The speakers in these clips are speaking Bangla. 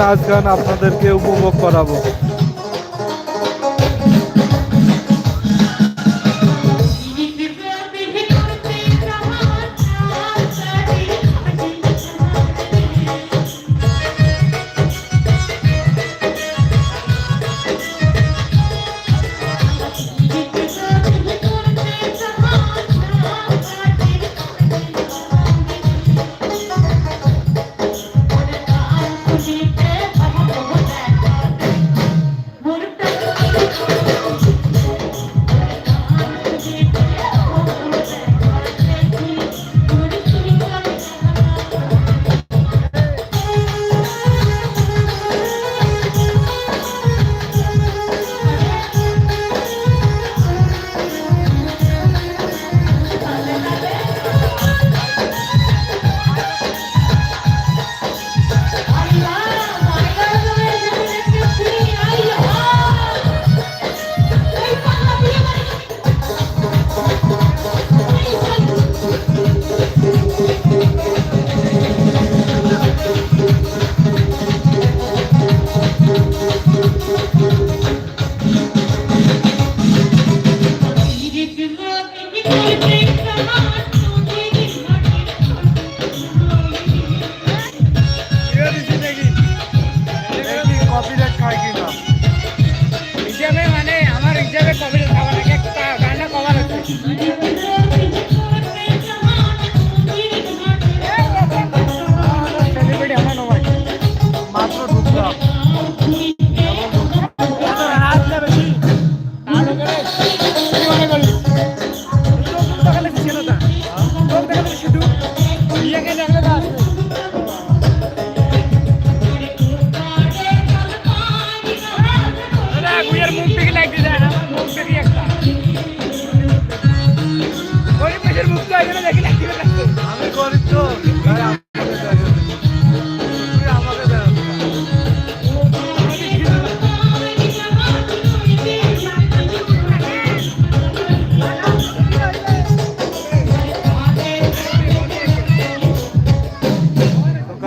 নাচ গান আপনাদেরকে উপভোগ করাবো।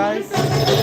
তো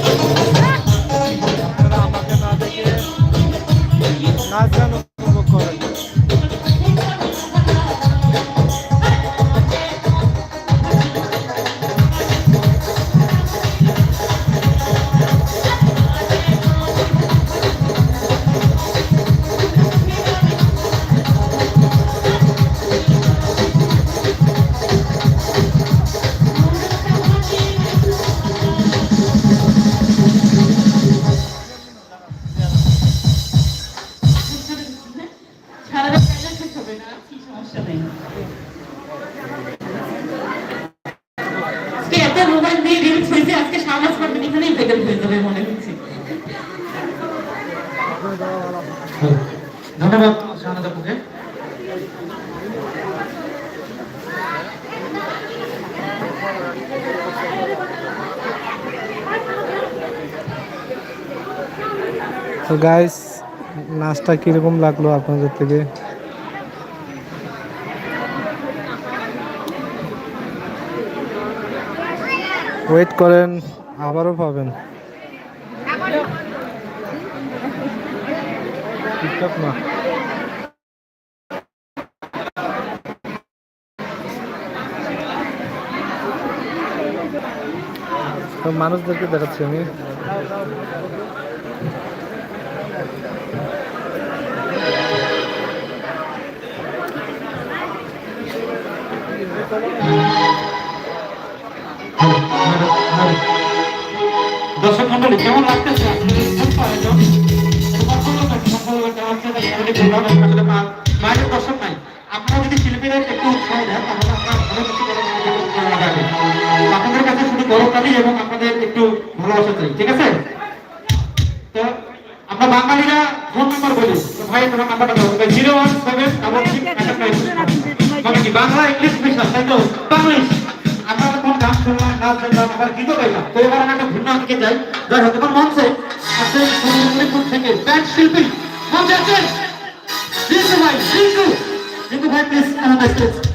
ধন্যবাদ আপুকে গাইস নাচটা কীরকম লাগল আপনাদের থেকে? ওয়েট করেন আবারও পাবেন। না তো মানুষদেরকে দেখাচ্ছি আমি। দর্শক মন্ডলী কেমন লাগতেছে? আমরা আমরা ইংলিশ মিশাল তাই তো বাংলিশ আপনারা কোন গান শুনলাম নাচ শুনলাম আবার গীত গাইলাম তো এবার আমি একটা ভিন্ন দিকে যাই যাই হোক এবার মঞ্চে আছে থেকে ব্যান্ড শিল্পী Come, Justice! Listen, my, listen! You go back, please, like on,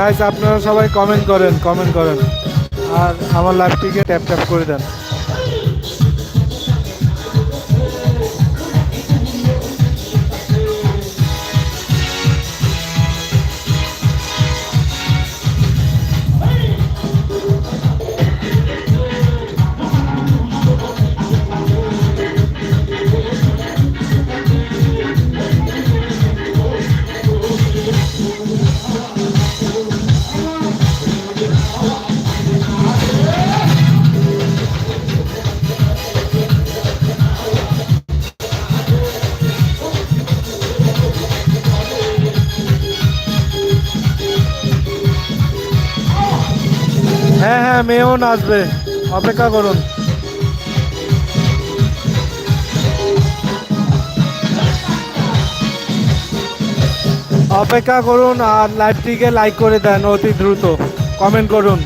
guys আপনারা সবাই কমেন্ট করেন কমেন্ট করেন। আর আমার লাইভটিকে ট্যাপ ট্যাপ করে দেন। হ্যাঁ মেয়েও নাচবে। অপেক্ষা করুন। অপেক্ষা করুন আর লাইভটিকে লাইক করে দেন অতি দ্রুত। কমেন্ট করুন।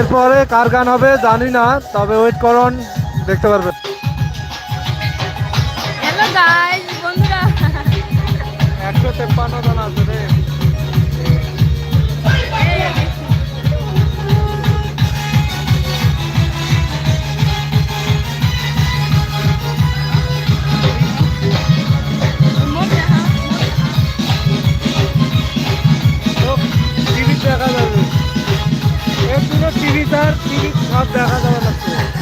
এরপরে কার গান হবে জানি না তবে ওয়েট করুন দেখতে পারবেন। হ্যালো গাইস বন্ধুরা। একশো তেপ্পান্ন জন আছে তার টিভি সব দেখা যাওয়া লাগছে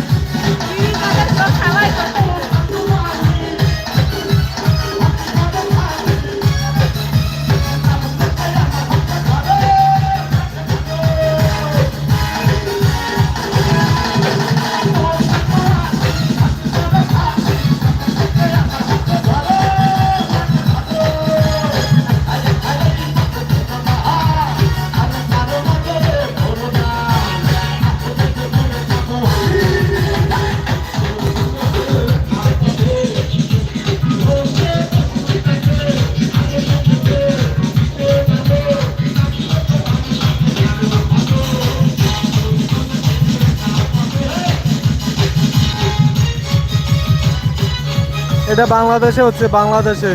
এটা বাংলাদেশে হচ্ছে বাংলাদেশে।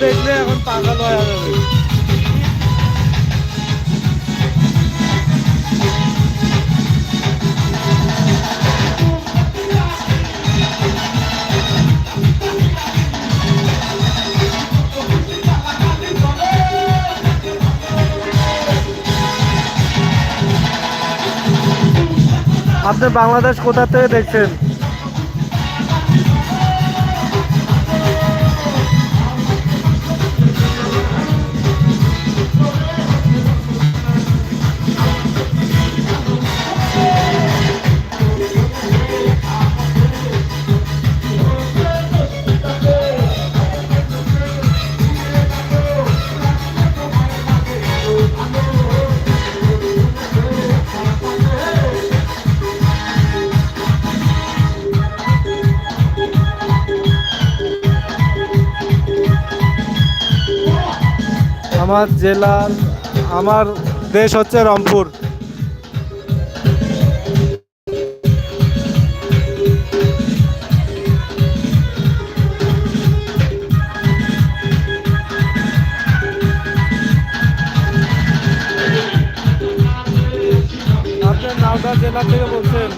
দেখলে এখন পাগল হয়ে যাবে। আপনি বাংলাদেশ কোথা থেকে দেখছেন? আমার জেলার আমার দেশ হচ্ছে রংপুর। জেলা থেকে বলছেন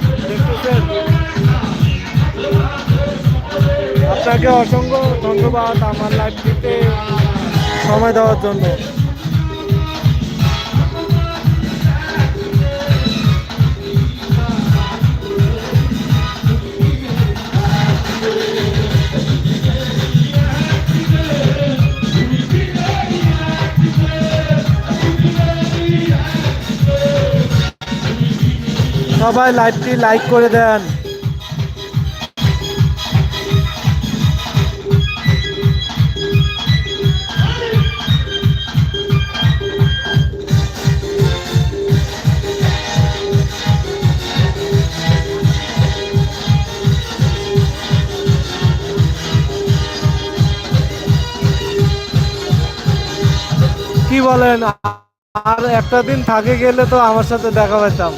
আপনাকে অসংখ্য ধন্যবাদ আমার লাইভটিতে সময় দেওয়ার জন্য। সবাই লাইভটি লাইক করে দেন। বলেন আর একটা দিন থাকে গেলে তো আমার সাথে দেখা পেতাম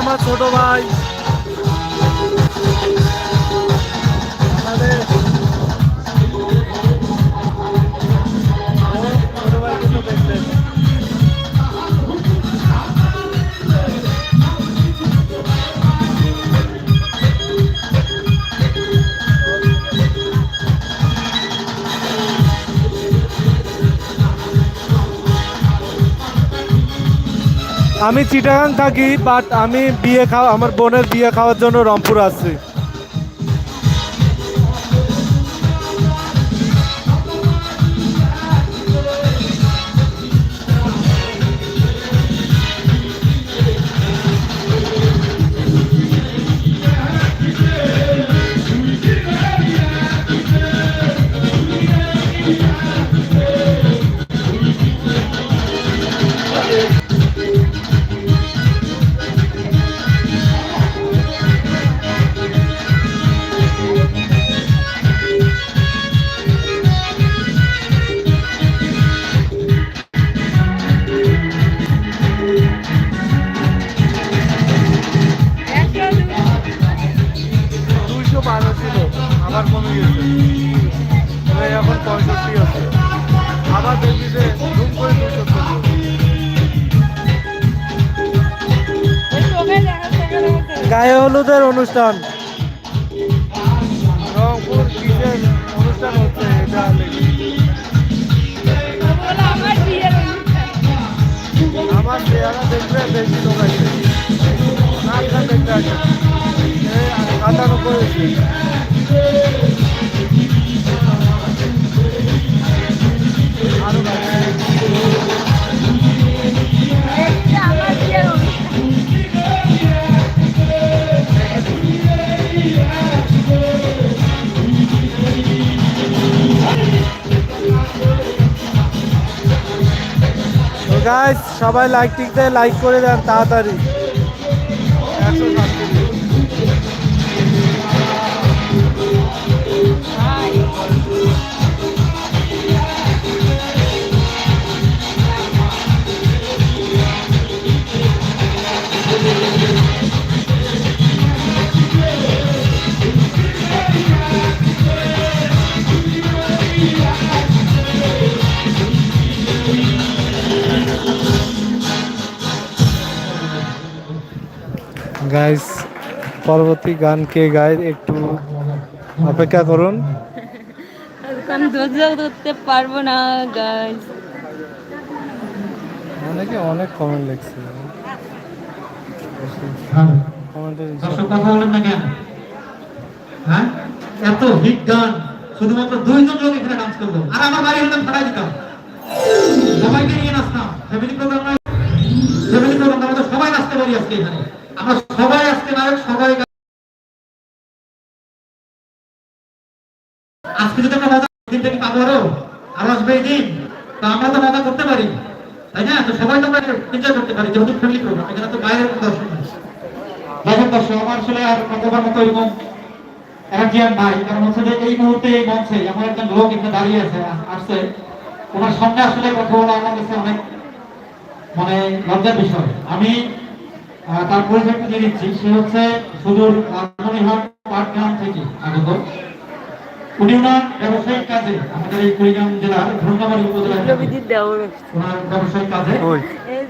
আমার ছোট ভাই। আমি চিটাগাং থাকি বাট আমি বিয়ে খাওয়া আমার বোনের বিয়ে খাওয়ার জন্য রংপুর আসছি আবার কমে গেছে। এখন পঁয়ষট্টি আছে। আবার দেখবি যে ধুম করে দুশো গায়ে হলুদের অনুষ্ঠান। রংপুর কিসের অনুষ্ঠান হচ্ছে এটা আমার চেহারা দেখবে বেশি লোক আছে নাচটা দেখতে আছে হয়েছে সবাই লাইক টিকতে লাইক করে দেন তাড়াতাড়ি। গাইস পরবর্তী গান কে গায় একটু অপেক্ষা করুন। এখন ধৈর্য ধরতে পারব না গাইস অনেকে অনেক কমেন্ট লিখছে। হ্যাঁ? এত হিট গান শুধুমাত্র দুইজন লোক এখানে ডান্স করল। আর আমার বাড়ি হলে ফাটাই দিতাম। সবাইকে নিয়ে নাচতাম। ফ্যামিলি প্রোগ্রাম ফ্যামিলি প্রোগ্রাম আমরা সবাই নাচতে পারি আজকে এখানে। সবাই আজকে নায়ক, সবাই আজকে যদি আমরা মজা দিনটা কি পাবো আরও আরও আসবে এই দিন। তো আমরা তো মজা করতে পারি, তাই না? তো সবাই তো এনজয় করতে পারি, যেহেতু ফ্যামিলি প্রোগ্রাম এখানে তো বাইরের কোনো দর্শক আমার আসলে আর কতবার মতো নাই, কারণ হচ্ছে যে এই মুহূর্তে এই মঞ্চে এমন একজন লোক এখানে দাঁড়িয়ে আছে, আসছে। ওনার সামনে আসলে কথা বলা আমার কাছে অনেক মানে লজ্জার বিষয়। আমি তার পরিচয় একটু দিয়ে দিচ্ছি। সে হচ্ছে সুদূর লালমনিরহাট পাটগ্রাম থেকে আগত উনি ওনার ব্যবসায়িক কাজে আমাদের এই কুড়িগ্রাম জেলার ধন্যবাদ উপজেলায় ওনার ব্যবসায়িক কাজে।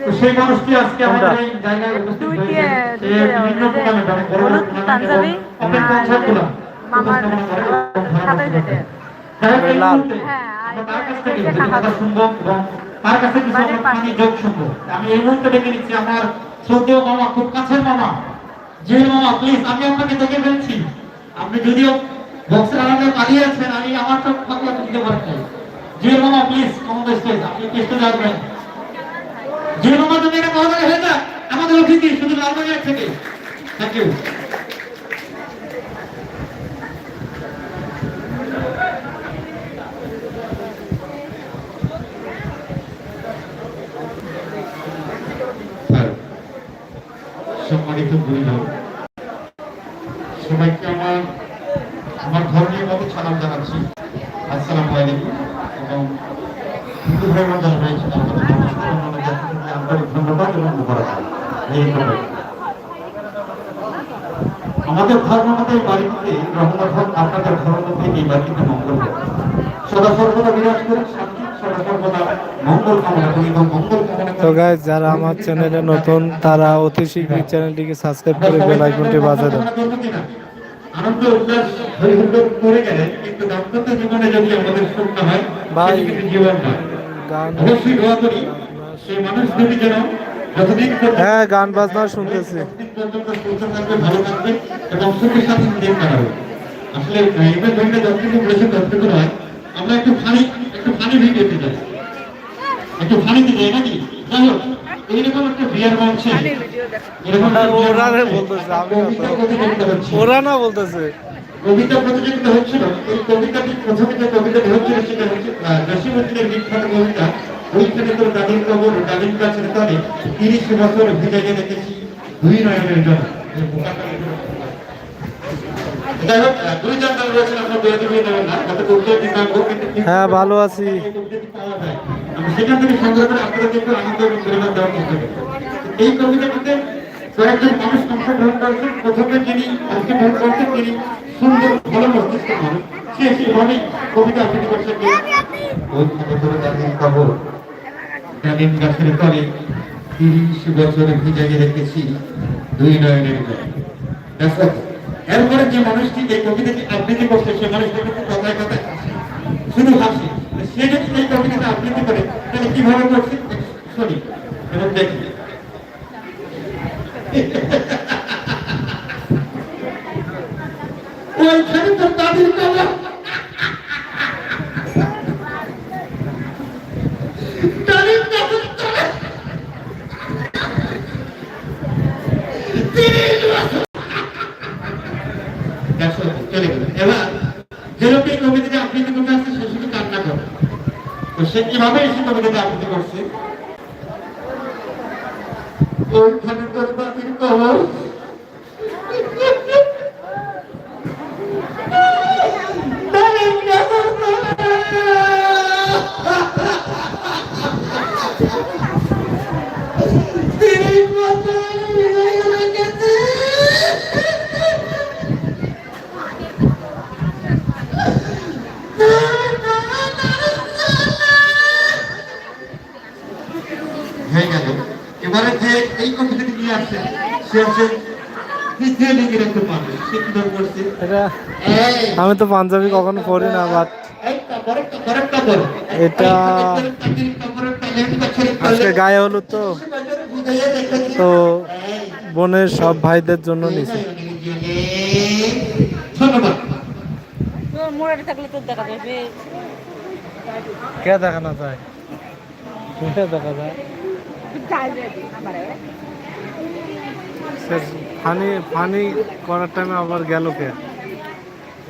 তো সেই মানুষটি আজকে আমাদের এই জায়গায় উপস্থিত হয়েছে। সে বিভিন্ন বড় বড় ওপেন কনসার্টগুলো উপস্থাপনা করে। এবং করে। হ্যাঁ, তার কাছ থেকে হচ্ছে কথা শুনব। এবং তার কাছে কিছু আমরা যোগ শুনব। আমি এই মুহূর্তে ডেকে নিচ্ছি আমার শ্রদ্ধেয় মামা, খুব কাছের মামা। যে মামা প্লিজ আমি আপনাকে দেখে ফেলছি। আপনি যদিও বক্সের আলাদা পালিয়ে আছেন, আমি আমার চোখ ফাঁকা দিতে পারছি যে মামা প্লিজ আমাদের স্টেজ আপনি স্টেজে আসবেন যে মামা, তুমি এটা মহাদারে হয়ে যাক, আমাদের অতিথি শুধু লালবাজার থেকে। থ্যাংক ইউ সম্মানিত গুরুজন সবাইকে আমার আমার ধর্মীয় মতো সালাম জানাচ্ছি আসসালামু আলাইকুম এবং হিন্দু ভাই বোন যারা রয়েছেন আপনাদের সমস্ত ধর্মের পক্ষ থেকে আন্তরিক ধন্যবাদ এবং মোবারকবাদ এই ধন্যবাদ। আমাদের ধর্ম মতে এই বাড়িতে হোক আপনাদের ধর্ম থেকে বাড়িতে মঙ্গল সদা সর্বদা বিরাজ করে শান্তি সদা সর্বদা মঙ্গল কামনা করি এবং মঙ্গল কামনা তো গাইজ যারা আমার চ্যানেলে নতুন তারা অতি শীঘ্রই চ্যানেলটিকে সাবস্ক্রাইব করে বেল আইকনটি বাজিয়ে দেন আনন্দ উল্লাস হরিহুল্লোর করে গেলে কিন্তু দাম্পত্য জীবনে যদি আমাদের সুখ হয় ভাই, জীবন গান অবশ্যই দোয়া করি সেই মানুষ দুটি যেন হ্যাঁ গান বাজনা শুনতেছি। ভালো থাকবে এবং সুখের সাথে দিন কাটাবে। আসলে এবার ধরনের যতটুকু বলেছে ততটুকু নয়। আমরা একটু ফানি একটু ফানি ভিডিও দিতে চাই একটু ফানি দিতে চাই নাকি? যাই হোক এইরকম একটা বিয়ার ওরা না কবিতা প্রতিযোগিতা হচ্ছে। বলতেছে। কবিতা প্রতিযোগিতা হচ্ছিল। এই কবিতাটি প্রথমে যে কবিতাটি হচ্ছিল সেটা হচ্ছে জসীমুদ্দিনের বিখ্যাত কবিতা ওইখানে তোর দাদির কবর দাদির কাছে তলে তিরিশ বছর ভিজাইয়ে রেখেছি দুই নয়নের জন্য হ্যাঁ ভালো আছি। এই কবিতাটি পাওয়া যায়। আমি সেখান থেকে সংগ্রহ করে আপনাদেরকে একটু আনন্দ এবং প্রেরণা দেওয়ার চেষ্টা করি এই কবিতাটিতে কয়েকজন মানুষ অংশগ্রহণ করেছেন। প্রথমে যিনি অংশগ্রহণ করেছেন তিনি সুন্দর ভালো মস্তিষ্ক মানুষ। সে সেভাবেই কবিতা আবৃত্তি করছেন। ডালিম গাছের তলে তিরিশ বছর ভিজাইয়ে রেখেছি দুই নয়নের দেখো এরপরে যে মানুষটি এই কবিতাটি আবৃত্তি করছে, সে মানুষটা কিন্তু কথায় কথায় হাসে। শুধু হাসি। সে যদি এই কবিতাটা আবৃত্তি করে, তাহলে কীভাবে করছে? শুনি এবং দেখি। ওইখানে তো দাদির কবর ডালিম গাছের তলে তিরিশ বছর দেখো, চলে গেল এবার যেরকম এই কবিতাটা আবৃত্তি করতে আসছে সে শুধু কান্না করে তো সে কীভাবে এসে কবিতাটা আবৃত্তি করছে? বাতির কবর এটা আমি তো পাঞ্জাবি কখনো পড়ি না বাট। এটা আজকে গায়ে হলুদ তো। তো বোনের সব ভাইদের জন্য নিছি। তোর দেখা কে দেখানো যায়? কে দেখা যায়? ফানি ফানি করার টাইমে আবার গেল কে?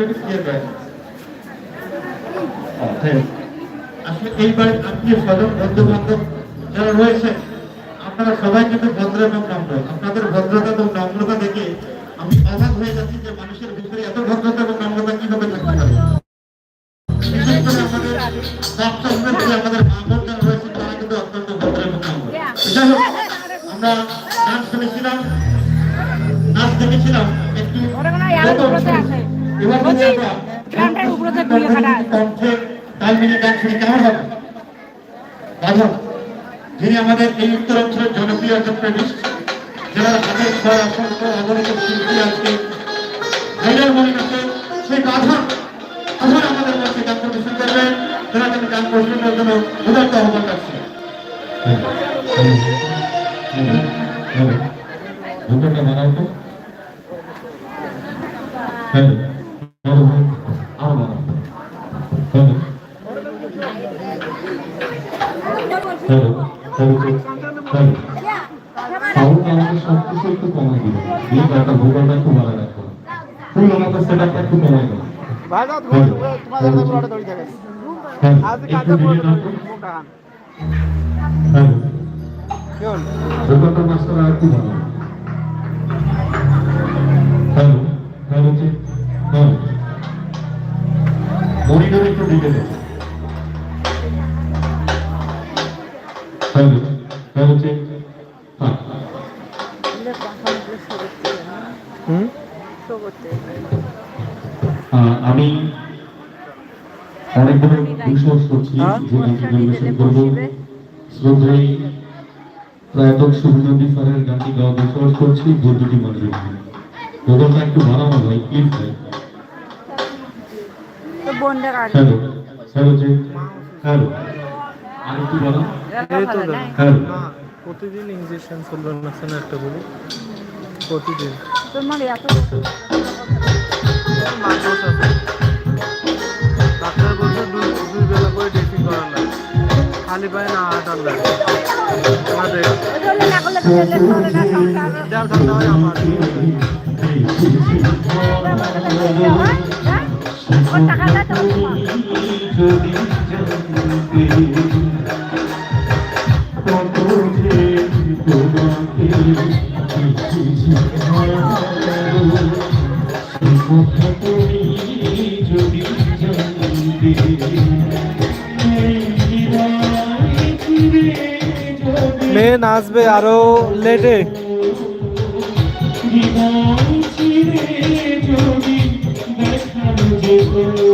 ওই সাবজেক্ট কি আসলে এইবার আত্মীয় স্বজন বন্ধু বান্ধব যারা রয়েছে আপনারা সবাই কিন্তু ভদ্র এবং নম্র। আপনাদের ভদ্রতা এবং নম্রতা দেখে আমি অবাক হয়ে যাচ্ছি যে মানুষের ভিতরে এত ভদ্রতা এবং নম্রতা কীভাবে থাকতে পারে। বিশেষ করে আমাদের বাচ্চাদের যে আমাদের মা বোন যারা রয়েছে তারা কিন্তু অত্যন্ত ভদ্র এবং নম্র। যাই হোক আমরা নাচ শুনেছিলাম নাচ দেখেছিলাম একটু মিলিয়ে গান শুনি কেমন হবে বাধক যিনি আমাদের এই উত্তরাঞ্চলের জনপ্রিয় একজন প্রেমিক, যারা হাতের ছয় অসংখ্য শিল্পী আজকে মনে আছে সেই বাধক তখন আমাদের মধ্যে গান পরিবেশন করবেন যারা কিন্তু গান পরিবেশনের জন্য উদার্ত আহ্বান রাখছে ভূমিকা বানাও তো কিছু একটু কমাই দিবে এই ব্যাপারটা ভূগোলটা একটু ভালো রাখব ফুল আমাকে সেটআপটা একটু কমাই দিয়ে হ্যালো ভূগোলটা মাস্টার আর একটু ভালো মনিটর একটু দিকে দেবো হ্যালো হ্যাঁ। হুম? আহ, আমি অনেক বড় দুঃসাহস করছি হ্যাঁ? যে গানটি পরিবেশন করব। শ্রদ্ধেয় প্রয়াতক শুভনন্দী স্যারের গানটি গাওয়া দুঃসাহস করছি বৈদ্যুতি মন্দির। প্রথমটা একটু বানাবো ভাই প্লিজ ভাই তো বোনটা cut hello hello check hello আরেকটু বানাও এই তো দেখ। হ্যালো না প্রতিদিন ইঞ্জেকশন চলবে না শোনা একটা বলি প্রতিদিন তোর মানে এত। ডাক্তার বলছে দুই দুই বেলা করে ড্রেসিং করার লাগে খালি পায়ে না আটার লাগে না না ঠান্ডা হয় আমার ওর টাকা দেয় তো মেয়ে নাচবে আরও লেটে যদি